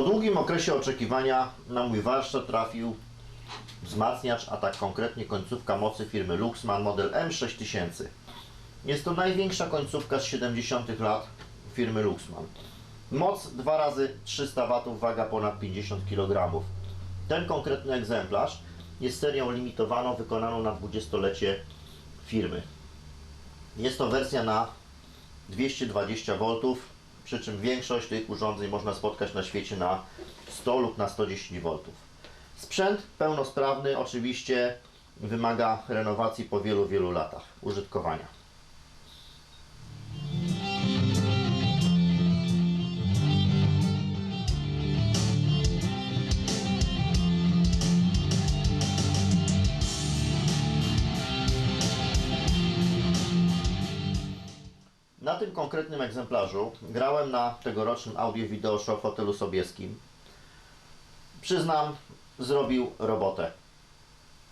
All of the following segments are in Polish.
Po długim okresie oczekiwania na mój warsztat trafił wzmacniacz, a tak konkretnie końcówka mocy firmy Luxman model M6000. Jest to największa końcówka z 70 lat firmy Luxman. Moc 2 razy 300 W, waga ponad 50 kg. Ten konkretny egzemplarz jest serią limitowaną, wykonaną na 20-lecie firmy. Jest to wersja na 220 V, przy czym większość tych urządzeń można spotkać na świecie na 100 lub na 110 V. Sprzęt pełnosprawny oczywiście wymaga renowacji po wielu, wielu latach użytkowania. Tym konkretnym egzemplarzu grałem na tegorocznym Audio Video Show w hotelu Sobieskim. Przyznam, zrobił robotę.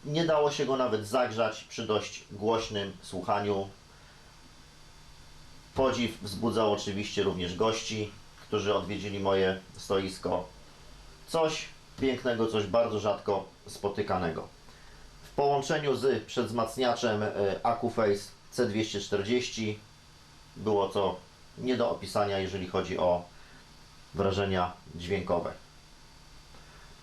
Nie dało się go nawet zagrzać przy dość głośnym słuchaniu. Podziw wzbudzał oczywiście również gości, którzy odwiedzili moje stoisko. Coś pięknego, coś bardzo rzadko spotykanego. W połączeniu z przedwzmacniaczem e, AcuFace C240 było to nie do opisania, jeżeli chodzi o wrażenia dźwiękowe.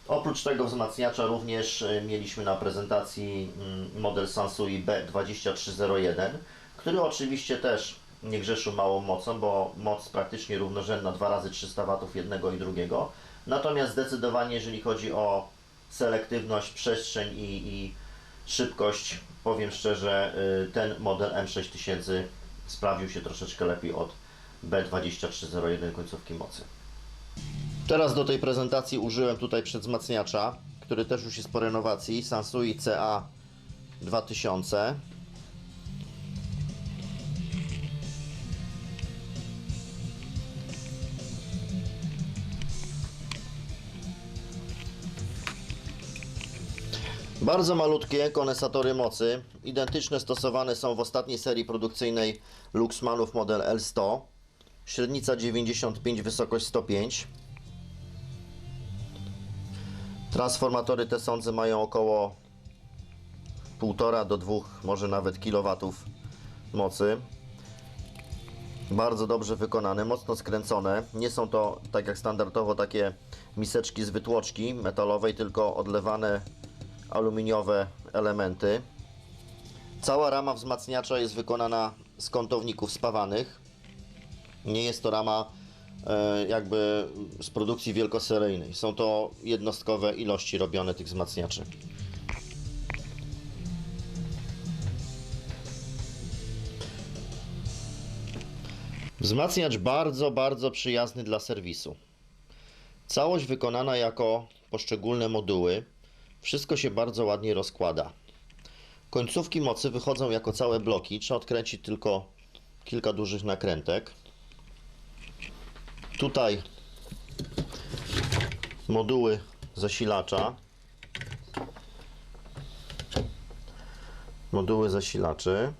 Oprócz tego wzmacniacza również e, mieliśmy na prezentacji mm, model Sansui B2301, który oczywiście też nie grzeszył małą mocą, bo moc praktycznie równorzędna 2 razy 300 W jednego i drugiego. Natomiast zdecydowanie jeżeli chodzi o selektywność, przestrzeń i, i szybkość, powiem szczerze, y, ten model M6000 sprawdził się troszeczkę lepiej od B2301 końcówki mocy. Teraz do tej prezentacji użyłem tutaj przedwzmacniacza, który też już jest po renowacji, Sansui CA 2000. Bardzo malutkie kondensatory mocy, identyczne stosowane są w ostatniej serii produkcyjnej Luxmanów model L100. Średnica 95, wysokość 105. Transformatory te sądzę mają około 1,5 do 2, może nawet kilowatów mocy. Bardzo dobrze wykonane, mocno skręcone. Nie są to tak jak standardowo takie miseczki z wytłoczki metalowej, tylko odlewane aluminiowe elementy. Cała rama wzmacniacza jest wykonana z kątowników spawanych. Nie jest to rama e, jakby z produkcji wielkoseryjnej. Są to jednostkowe ilości robione tych wzmacniaczy. Wzmacniacz bardzo, bardzo przyjazny dla serwisu. Całość wykonana jako poszczególne moduły. Wszystko się bardzo ładnie rozkłada. Końcówki mocy wychodzą jako całe bloki. Trzeba odkręcić tylko kilka dużych nakrętek. Tutaj moduły zasilacza. Moduły zasilaczy.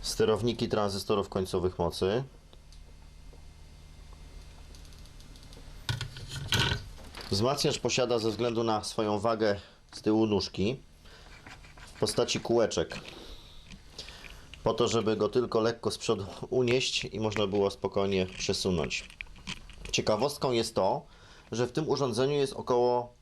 Sterowniki tranzystorów końcowych mocy. Wzmacniacz posiada ze względu na swoją wagę z tyłu nóżki w postaci kółeczek. Po to, żeby go tylko lekko z przodu unieść i można było spokojnie przesunąć. Ciekawostką jest to, że w tym urządzeniu jest około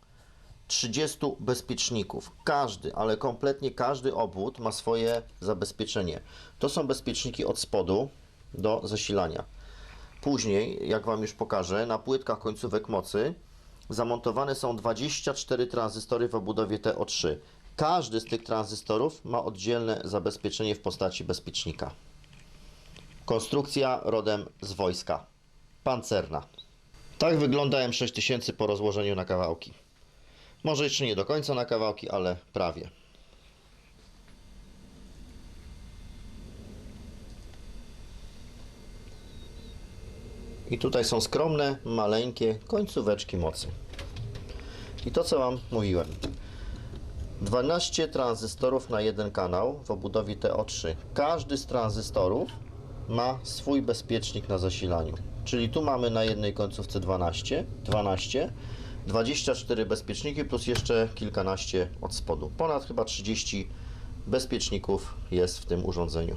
30 bezpieczników. Każdy, ale kompletnie każdy obwód ma swoje zabezpieczenie. To są bezpieczniki od spodu do zasilania. Później, jak Wam już pokażę, na płytkach końcówek mocy zamontowane są 24 tranzystory w obudowie TO3. Każdy z tych tranzystorów ma oddzielne zabezpieczenie w postaci bezpiecznika. Konstrukcja rodem z wojska. Pancerna. Tak wygląda M6000 po rozłożeniu na kawałki. Może jeszcze nie do końca na kawałki, ale prawie. I tutaj są skromne, maleńkie końcóweczki mocy. I to co Wam mówiłem. 12 tranzystorów na jeden kanał w obudowie TO3. Każdy z tranzystorów ma swój bezpiecznik na zasilaniu. czyli tu mamy na jednej końcówce 12, 12, 24 bezpieczniki plus jeszcze kilkanaście od spodu. Ponad chyba 30 bezpieczników jest w tym urządzeniu.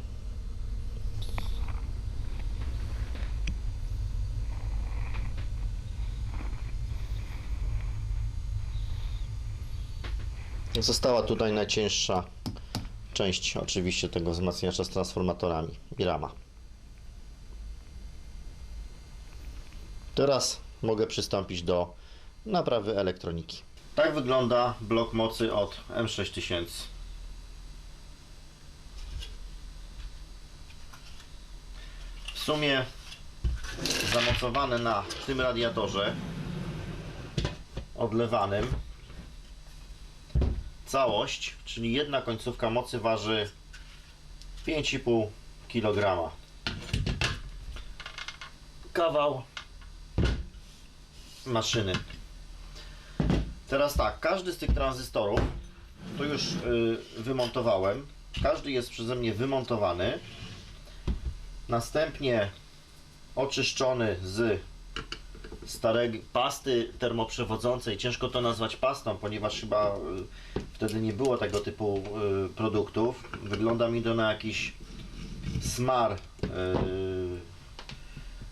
Została tutaj najcięższa część oczywiście tego wzmacniacza z transformatorami i rama. Teraz mogę przystąpić do naprawy elektroniki. Tak wygląda blok mocy od M6000. W sumie zamocowane na tym radiatorze odlewanym całość, czyli jedna końcówka mocy waży 5,5 kg. Kawał maszyny. Teraz tak, każdy z tych tranzystorów to już y, wymontowałem. Każdy jest przeze mnie wymontowany. Następnie oczyszczony z starej pasty termoprzewodzącej. Ciężko to nazwać pastą, ponieważ chyba y, wtedy nie było tego typu y, produktów. Wygląda mi to na jakiś smar y,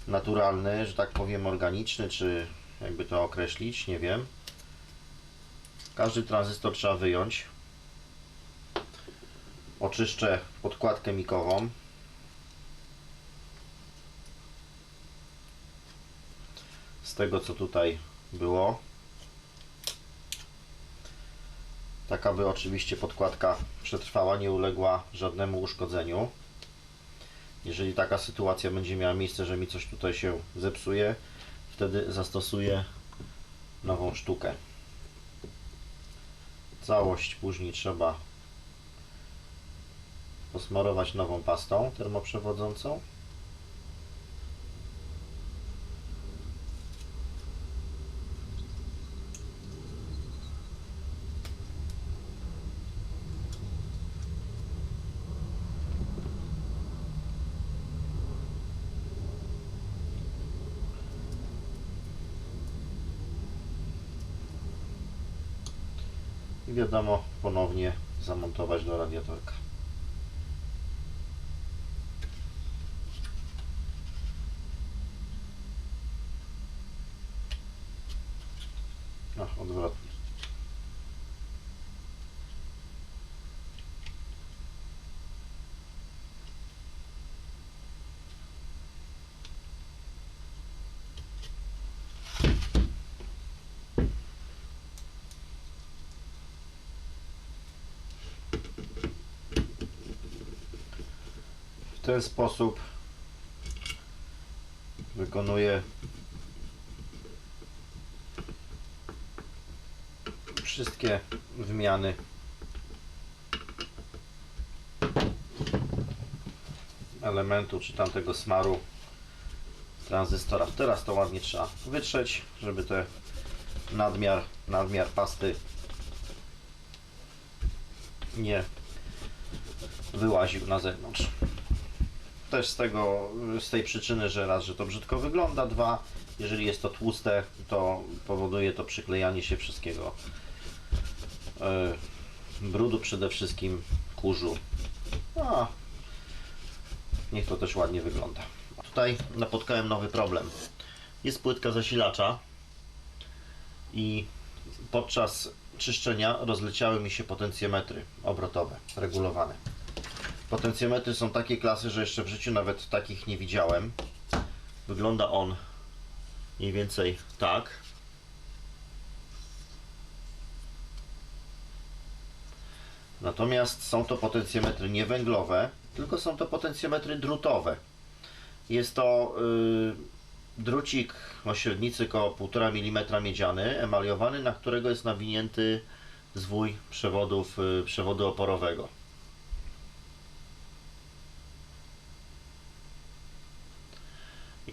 naturalny, że tak powiem organiczny, czy jakby to określić, nie wiem. Każdy tranzystor trzeba wyjąć. Oczyszczę podkładkę mikową. z tego co tutaj było. Tak aby oczywiście podkładka przetrwała, nie uległa żadnemu uszkodzeniu. Jeżeli taka sytuacja będzie miała miejsce, że mi coś tutaj się zepsuje, wtedy zastosuję nową sztukę. Całość później trzeba posmarować nową pastą termoprzewodzącą. Wiadomo ponownie zamontować do radiatorka. Ten sposób wykonuję wszystkie wymiany elementu czy tamtego smaru tranzystora. Teraz to ładnie trzeba wytrzeć, żeby te nadmiar, nadmiar pasty nie wyłaził na zewnątrz. Też z tego, z tej przyczyny, że raz, że to brzydko wygląda, dwa, jeżeli jest to tłuste, to powoduje to przyklejanie się wszystkiego. Yy, brudu przede wszystkim, kurzu. A, niech to też ładnie wygląda. Tutaj napotkałem nowy problem. Jest płytka zasilacza i podczas czyszczenia rozleciały mi się potencjometry obrotowe, regulowane. Potencjometry są takiej klasy, że jeszcze w życiu nawet takich nie widziałem. Wygląda on mniej więcej tak. Natomiast są to potencjometry nie węglowe, tylko są to potencjometry drutowe. Jest to yy, drucik o średnicy około 1,5 mm miedziany, emaliowany, na którego jest nawinięty zwój przewodów, yy, przewodu oporowego.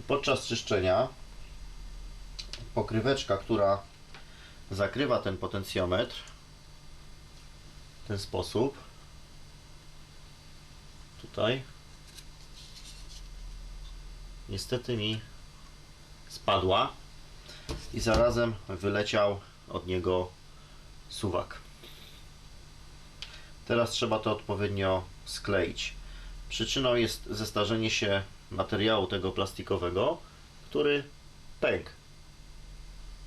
Podczas czyszczenia pokryweczka, która zakrywa ten potencjometr w ten sposób tutaj niestety mi spadła i zarazem wyleciał od niego suwak. Teraz trzeba to odpowiednio skleić. Przyczyną jest zestarzenie się materiału tego plastikowego, który pękł.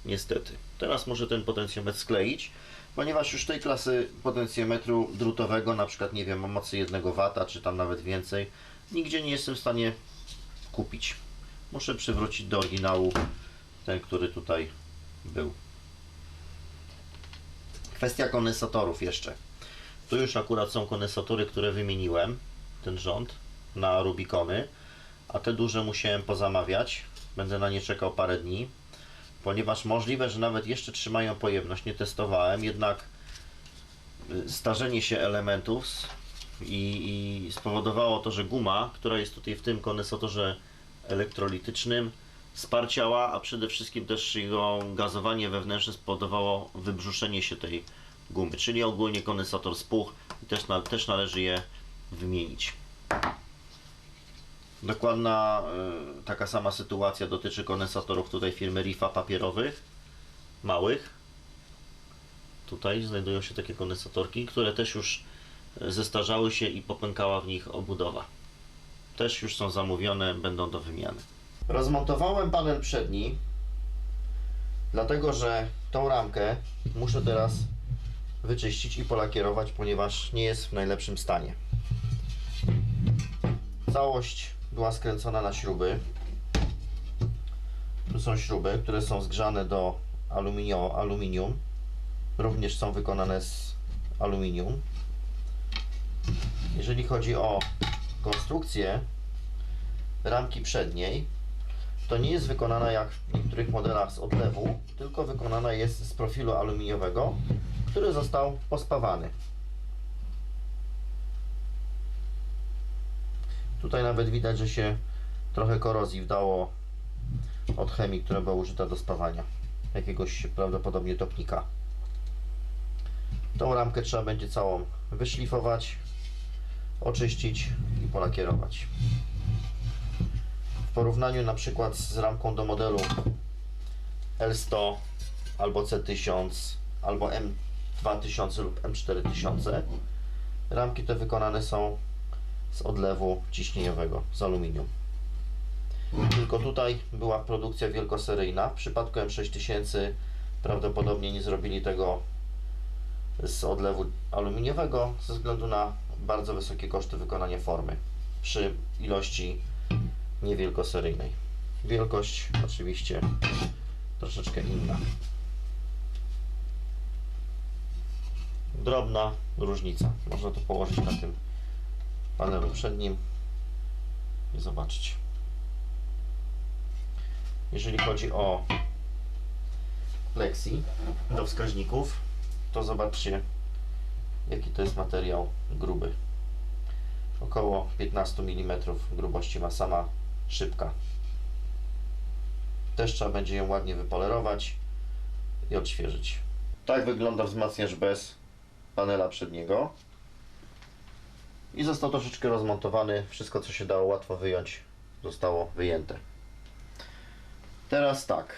Niestety. Teraz muszę ten potencjometr skleić, ponieważ już tej klasy potencjometru drutowego, na przykład nie wiem, o mocy 1 W, czy tam nawet więcej, nigdzie nie jestem w stanie kupić. Muszę przywrócić do oryginału ten, który tutaj był. Kwestia kondensatorów jeszcze. Tu już akurat są kondensatory, które wymieniłem, ten rząd, na Rubikony, a te duże musiałem pozamawiać. Będę na nie czekał parę dni, ponieważ możliwe, że nawet jeszcze trzymają pojemność. Nie testowałem, jednak y, starzenie się elementów i, i spowodowało to, że guma, która jest tutaj w tym kondensatorze elektrolitycznym, sparciała, a przede wszystkim też jego gazowanie wewnętrzne spowodowało wybrzuszenie się tej gumy, czyli ogólnie kondensator spuchł i też, na, też należy je wymienić. Dokładna y, taka sama sytuacja dotyczy kondensatorów tutaj firmy Rifa papierowych, małych. Tutaj znajdują się takie kondensatorki, które też już y, zestarzały się i popękała w nich obudowa. Też już są zamówione, będą do wymiany. Rozmontowałem panel przedni, dlatego że tą ramkę muszę teraz wyczyścić i polakierować, ponieważ nie jest w najlepszym stanie. Całość była skręcona na śruby. Tu są śruby, które są zgrzane do aluminio, aluminium. Również są wykonane z aluminium. Jeżeli chodzi o konstrukcję ramki przedniej, to nie jest wykonana jak w niektórych modelach z odlewu, tylko wykonana jest z profilu aluminiowego, który został pospawany. Tutaj nawet widać, że się trochę korozji wdało od chemii, która była użyta do spawania. Jakiegoś prawdopodobnie topnika. Tą ramkę trzeba będzie całą wyszlifować, oczyścić i polakierować. W porównaniu na przykład z ramką do modelu L100 albo C1000 albo M2000 lub M4000 ramki te wykonane są z odlewu ciśnieniowego, z aluminium. Tylko tutaj była produkcja wielkoseryjna. W przypadku M6000 prawdopodobnie nie zrobili tego z odlewu aluminiowego ze względu na bardzo wysokie koszty wykonania formy przy ilości niewielkoseryjnej. Wielkość oczywiście troszeczkę inna. Drobna różnica. Można to położyć na tym panelu przednim i zobaczyć. Jeżeli chodzi o Lexi do wskaźników, to zobaczcie jaki to jest materiał gruby. Około 15 mm grubości ma sama szybka. Też trzeba będzie ją ładnie wypolerować i odświeżyć. Tak wygląda wzmacniacz bez panela przedniego. I został troszeczkę rozmontowany. Wszystko co się dało łatwo wyjąć zostało wyjęte. Teraz tak.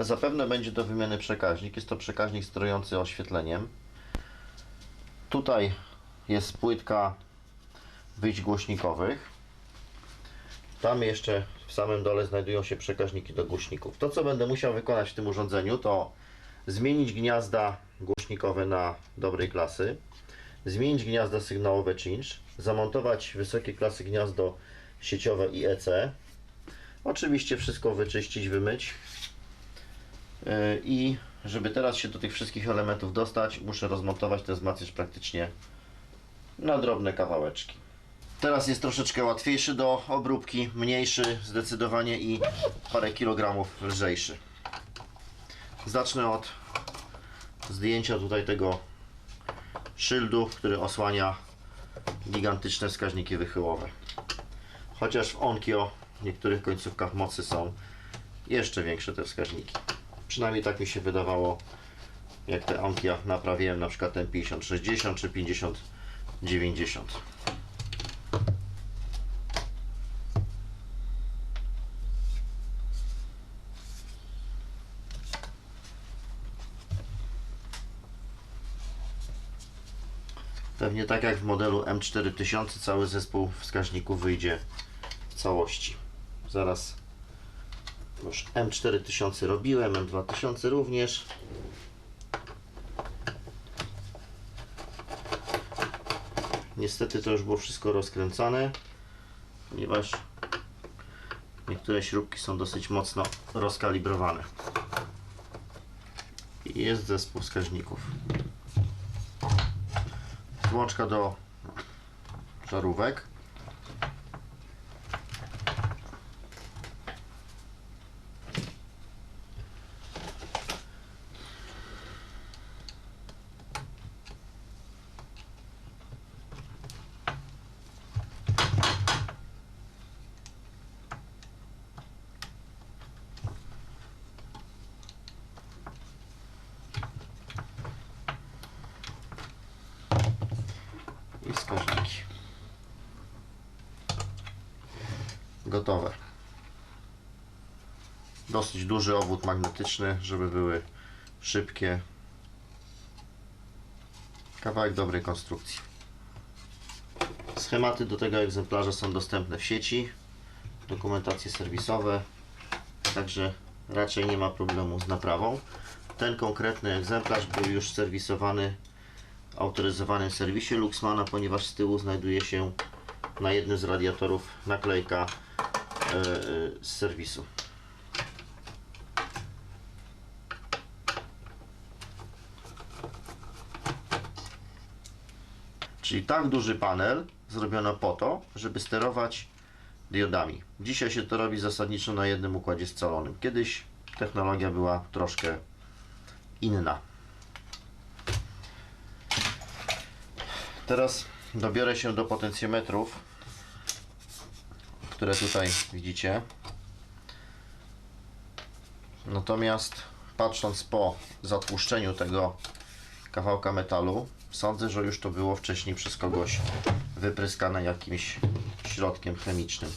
Zapewne będzie do wymiany przekaźnik. Jest to przekaźnik sterujący oświetleniem. Tutaj jest płytka wyjść głośnikowych. Tam jeszcze w samym dole znajdują się przekaźniki do głośników. To co będę musiał wykonać w tym urządzeniu to zmienić gniazda głośnikowe na dobrej klasy, zmienić gniazda sygnałowe cinch, zamontować wysokiej klasy gniazdo sieciowe IEC, oczywiście wszystko wyczyścić, wymyć Yy, i żeby teraz się do tych wszystkich elementów dostać, muszę rozmontować ten wzmacniacz praktycznie na drobne kawałeczki. Teraz jest troszeczkę łatwiejszy do obróbki, mniejszy zdecydowanie i parę kilogramów lżejszy. Zacznę od zdjęcia tutaj tego szyldu, który osłania gigantyczne wskaźniki wychyłowe. Chociaż w Onkyo w niektórych końcówkach mocy są jeszcze większe te wskaźniki. Przynajmniej tak mi się wydawało, jak te Onkia naprawiłem, na przykład ten 5060 czy 5090. Pewnie tak jak w modelu M4000 cały zespół wskaźników wyjdzie w całości. Zaraz już M4000 robiłem, M2000 również. Niestety to już było wszystko rozkręcane, ponieważ niektóre śrubki są dosyć mocno rozkalibrowane. I jest zespół wskaźników. Włączka do żarówek. i wskaźniki. Gotowe. Dosyć duży obwód magnetyczny, żeby były szybkie. Kawałek dobrej konstrukcji. Schematy do tego egzemplarza są dostępne w sieci. Dokumentacje serwisowe. Także raczej nie ma problemu z naprawą. Ten konkretny egzemplarz był już serwisowany w autoryzowanym serwisie Luxmana, ponieważ z tyłu znajduje się na jednym z radiatorów naklejka z serwisu. Czyli tak duży panel zrobiono po to, żeby sterować diodami. Dzisiaj się to robi zasadniczo na jednym układzie scalonym. Kiedyś technologia była troszkę inna. Teraz dobiorę się do potencjometrów, które tutaj widzicie. Natomiast patrząc po zatłuszczeniu tego kawałka metalu, sądzę, że już to było wcześniej przez kogoś wypryskane jakimś środkiem chemicznym.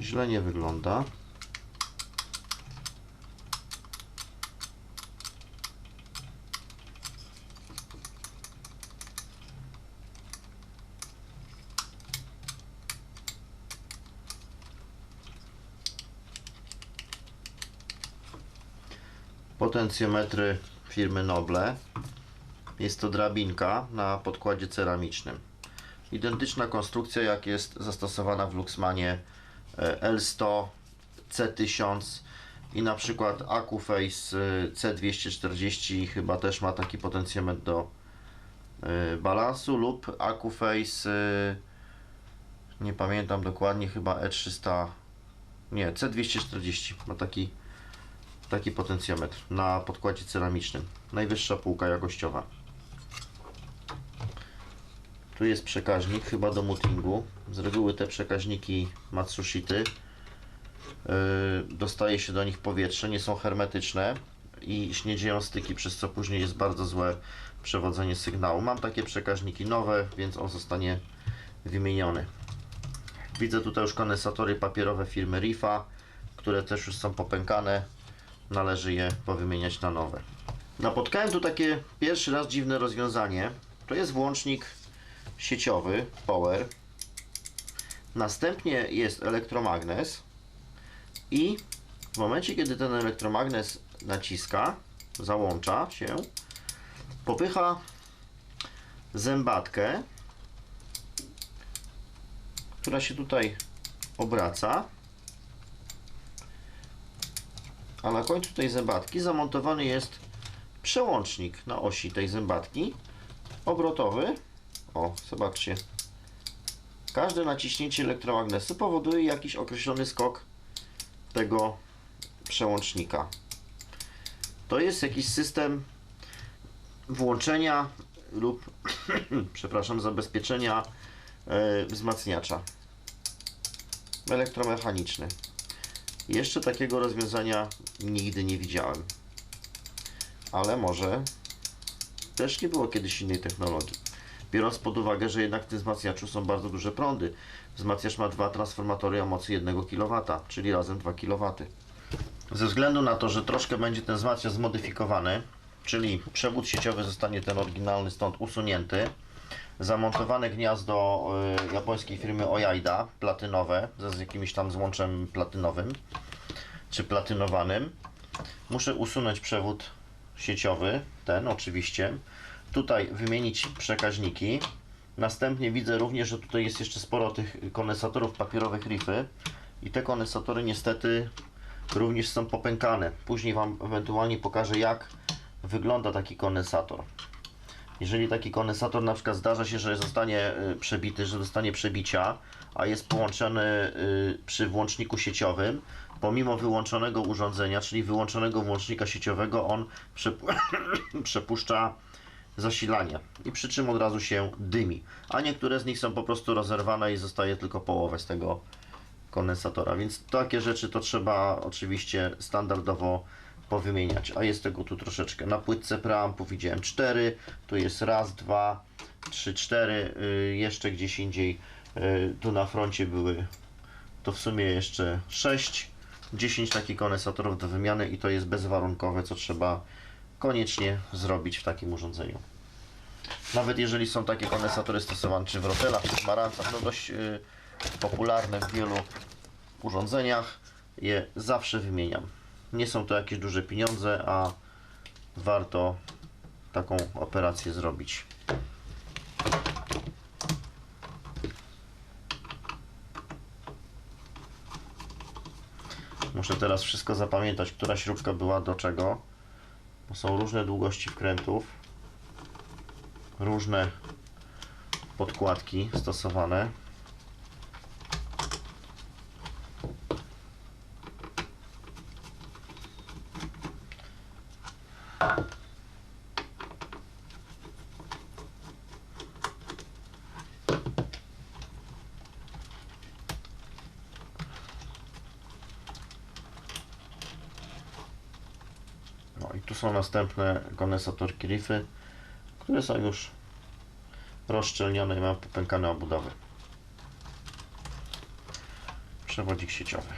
Źle nie wygląda. Potencjometry firmy Noble. Jest to drabinka na podkładzie ceramicznym. Identyczna konstrukcja jak jest zastosowana w Luxmanie e, L100, C1000 i na przykład Acuface e, C240 chyba też ma taki potencjometr do e, balansu lub Acuface nie pamiętam dokładnie chyba E300 nie C240 ma taki taki potencjometr na podkładzie ceramicznym najwyższa półka jakościowa tu jest przekaźnik, chyba do mutingu. Z reguły te przekaźniki Matsushity yy, dostaje się do nich powietrze, nie są hermetyczne i nie dzieją styki, przez co później jest bardzo złe przewodzenie sygnału. Mam takie przekaźniki nowe, więc on zostanie wymieniony. Widzę tutaj już kondensatory papierowe firmy Rifa, które też już są popękane. Należy je powymieniać na nowe. Napotkałem tu takie pierwszy raz dziwne rozwiązanie. To jest włącznik sieciowy power. Następnie jest elektromagnes i w momencie, kiedy ten elektromagnes naciska, załącza się, popycha zębatkę, która się tutaj obraca, a na końcu tej zębatki zamontowany jest przełącznik na osi tej zębatki obrotowy o, zobaczcie. Każde naciśnięcie elektromagnesu powoduje jakiś określony skok tego przełącznika. To jest jakiś system włączenia lub, przepraszam, zabezpieczenia e, wzmacniacza elektromechaniczny. Jeszcze takiego rozwiązania nigdy nie widziałem. Ale może też nie było kiedyś innej technologii. biorąc pod uwagę, że jednak w tym wzmacniaczu są bardzo duże prądy. Wzmacniacz ma dwa transformatory o mocy 1 kW, czyli razem 2 kW. Ze względu na to, że troszkę będzie ten wzmacniacz zmodyfikowany, czyli przewód sieciowy zostanie ten oryginalny stąd usunięty, zamontowane gniazdo y, japońskiej firmy Ojaida, platynowe, z jakimś tam złączem platynowym, czy platynowanym. Muszę usunąć przewód sieciowy, ten oczywiście. Tutaj wymienić przekaźniki. Następnie widzę również, że tutaj jest jeszcze sporo tych kondensatorów papierowych rify i te kondensatory niestety również są popękane. Później Wam ewentualnie pokażę jak wygląda taki kondensator. Jeżeli taki kondensator na przykład zdarza się, że zostanie y, przebity, że dostanie przebicia, a jest połączony y, przy włączniku sieciowym, pomimo wyłączonego urządzenia, czyli wyłączonego włącznika sieciowego, on przepu- przepuszcza zasilanie i przy czym od razu się dymi. A niektóre z nich są po prostu rozerwane i zostaje tylko połowę z tego kondensatora. Więc takie rzeczy to trzeba oczywiście standardowo powymieniać. A jest tego tu troszeczkę. Na płytce preampu widziałem 4, tu jest raz, dwa, trzy, cztery. y, jeszcze gdzieś indziej y, tu na froncie były to w sumie jeszcze 6, 10 takich kondensatorów do wymiany i to jest bezwarunkowe, co trzeba koniecznie zrobić w takim urządzeniu. Nawet jeżeli są takie kondensatory stosowane czy w rotelach, czy w no dość y, popularne w wielu urządzeniach, je zawsze wymieniam. Nie są to jakieś duże pieniądze, a warto taką operację zrobić. Muszę teraz wszystko zapamiętać, która śrubka była do czego. Bo są różne długości wkrętów, różne podkładki stosowane. No i tu są następne kondensatorki rify, które są już rozszczelnione i mają popękane obudowy. Przewodzik sieciowy.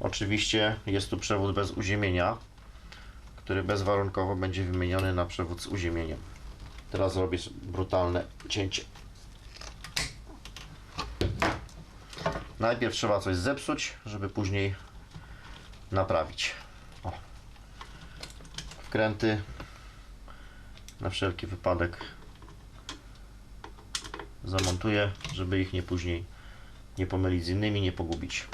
Oczywiście jest tu przewód bez uziemienia, który bezwarunkowo będzie wymieniony na przewód z uziemieniem. Teraz zrobię brutalne cięcie. Najpierw trzeba coś zepsuć, żeby później naprawić. O. Wkręty na wszelki wypadek zamontuję, żeby ich nie później nie pomylić z innymi, nie pogubić.